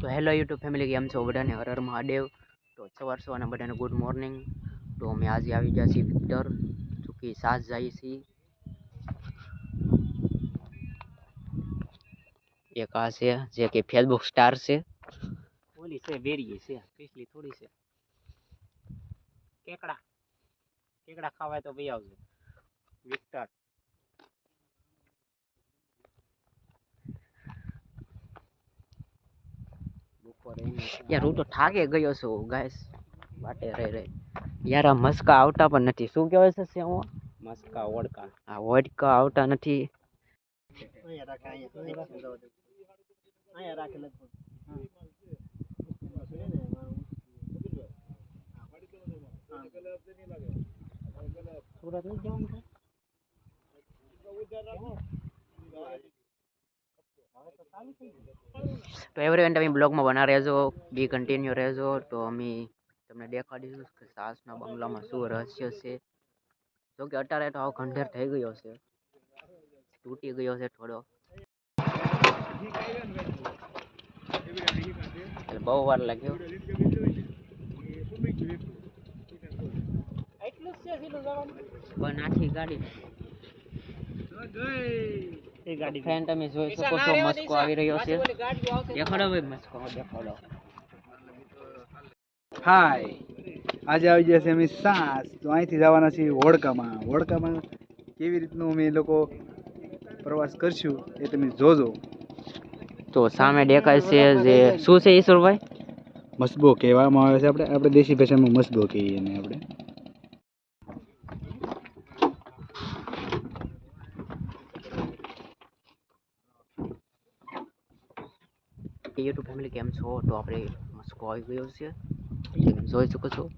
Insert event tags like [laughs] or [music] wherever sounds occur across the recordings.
તો hello YouTube family કેમ છો બધાને હર હર મહાદેવ તો સવાર સવારના બધાને ગુડ મોર્નિંગ તો અમે આજે આવી ગયા છીએ વિક્ટર ચૂકી સાસ જઈએ છીએ એક આ છે જે કે ફેસબુક સ્ટાર છે ઓલી છે વેરી છે પીસલી થોડી છે કેકડા કેકડા ખાવાય તો ભાઈ આવજો વિક્ટર યાર હું તો થાકે ગયો છું ગાઈસ વાટે રહી રહી યાર આ મસ્કા આવતા પણ નથી શું કહેવાય છે સેવો મસ્કા ઓડકા આ ઓડકા આવતા નથી અહીંયા રાખે અહીંયા અહીંયા રાખે અહીંયા રાખે લગભગ સુરત નહીં જવાનું છે? હવે તો એવરી ગયું. તમે બ્લોગમાં બના રહેજો બી કન્ટિન્યુ રહેજો તો અમે તમને દેખાડીશું કે સાસના બંગલામાં શું રહસ્ય છે. જો કે અત્યારે તો આવો ખંડેર થઈ ગયો છે. તૂટી ગયો છે થોડો. બહુ વાર લાગ્યો? પણ આખી ગાડી. એ ગાડી ફેન તમે જોઈ શકો છો મસ્કો આવી રહ્યો છે. દેખાડો ભાઈ મસ્કો દેખાડો. હાય આજે આવી ગયા છે અમે સાસ. તો અહીંથી જવાના છીએ હોડકામાં હોડકામાં કેવી રીતનું અમે લોકો પ્રવાસ કરશું એ તમે જોજો. તો સામે દેખાય છે જે શું છે ઈશ્વરભાઈ? મસબો કહેવામાં આવે છે. આપણે આપણે દેશી ભાષામાં મસબો કહીએ એને આપણે. યુટ્યુબ ફેમિલી કેમ છો? તો આપણે મસ્કો આવી ગયો છે. જોઈ શકો છો.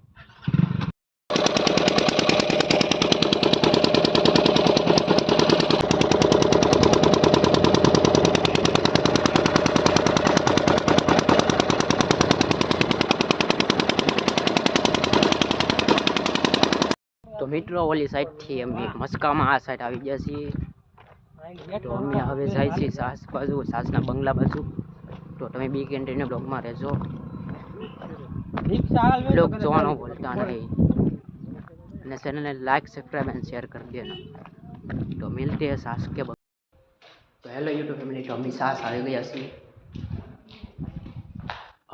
તો મિત્રો, ઓલી સાઈડથી અમે મસ્કામાં આ સાઈડ આવી ગયા છીએ. તો અમે હવે જાય છીએ સાસ બાજુ, સાસના બંગલા બાજુ. તો તમે બી કેન્ટીનના બ્લોગમાં રહેજો બ્લોગ જોવાનો ભૂલતા નહીં અને ચેનલને લાઈક સબસ્ક્રાઈબ એન્ડ શેર કરી દેના તો મિલતી હે સાસ કે તો હેલો યુટ્યુબ ફેમિલી જો અમી સાસ આવી ગયા છીએ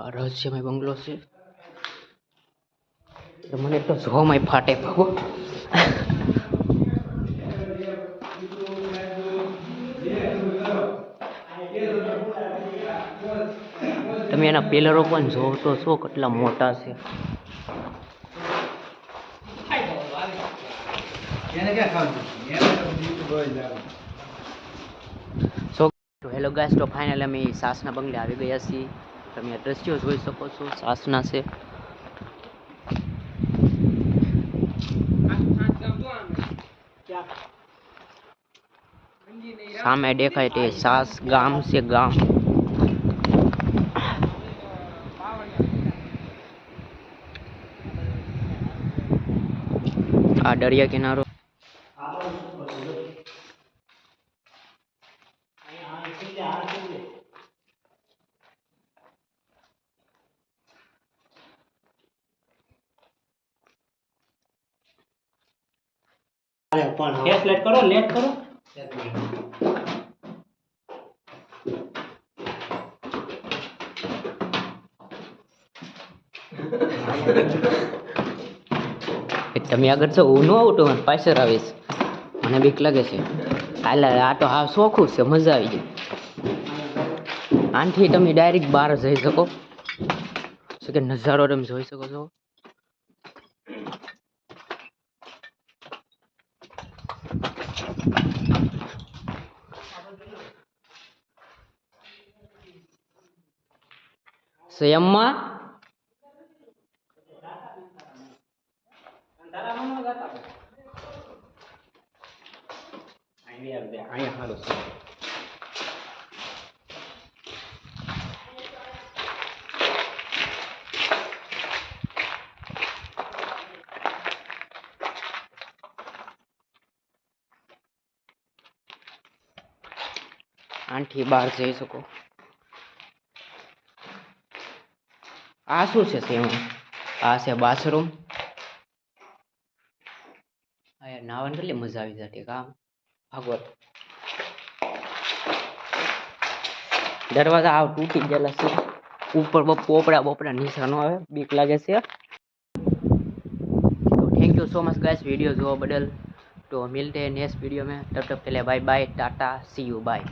રહસ્યમય બંગલો છે મને તો જોમાં ફાટે ભાગો તમે એના પિલરો પણ જોવો તો શું કેટલા મોટા છે એને ક્યાં ખાવાનું સો તો હેલો ગાઈસ તો ફાઇનલ અમે સાસના બંગલે આવી ગયા છીએ તમે આ દ્રશ્યો જોઈ શકો છો સાસના છે સામે દેખાય તે સાસ ગામ છે ગામ આ દરિયા કિનારો. ગેસ લેટ કરો લેટ કરો. એ [laughs] તમે આગળ છો હું ન આવતો મને પાછળ આવીશ મને બીક લાગે છે. હાલ, આ તો હા શોખું છે, મજા આવી જાય. આનાથી તમે ડાયરેક્ટ બહાર જઈ શકો. શું કે નજારો તમે જોઈ શકો છો? સંયમમાં અહીંયા સારું છે આનાથી બહાર જઈ શકો. આ શું છે સેમાં આ છે બાથરૂમ યાર નાવાની કેટલી મજા આવી જતી કામ? ભાગવત દરવાજા આવ તૂટી ગયેલા છે ઉપર બહુ પોપડા બોપડા નિશાનો આવે બીક લાગે છે तो thank you so much guys video जो बदल तो मिलते हैं नेक्स्ट वीडियो में तब तक के लिए bye bye tata see you bye